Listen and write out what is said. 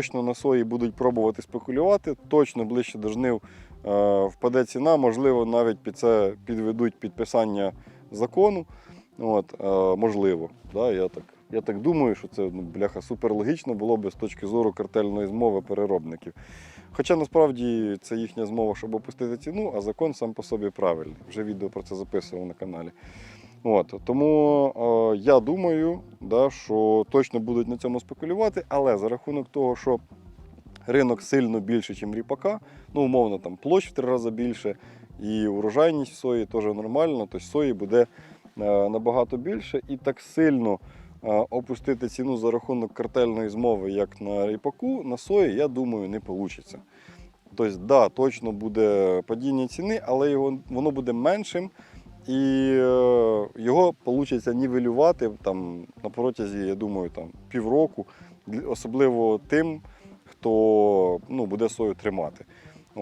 точно на сої будуть пробувати спекулювати, точно ближче до жнив е, впаде ціна, можливо, навіть під це підведуть підписання закону. От, е, можливо, да, я, так, я так думаю, що це ну, бляха супер логічно було би з точки зору картельної змови переробників. Хоча насправді це їхня змова, щоб опустити ціну, а закон сам по собі правильний. Вже відео про це записував на каналі. От, тому е, я думаю, да, що точно будуть на цьому спекулювати, але за рахунок того, що ринок сильно більше, ніж ріпака, ну, умовно, там площ в три рази більше, і урожайність сої теж нормальна, тобто сої буде е, набагато більше і так сильно е, опустити ціну за рахунок картельної змови, як на ріпаку, на сої, я думаю, не вийде. Тобто, да, точно буде падіння ціни, але воно буде меншим. І е, вийде нівелювати там, на протязі, я думаю, там, півроку, особливо тим, хто ну, буде сою тримати.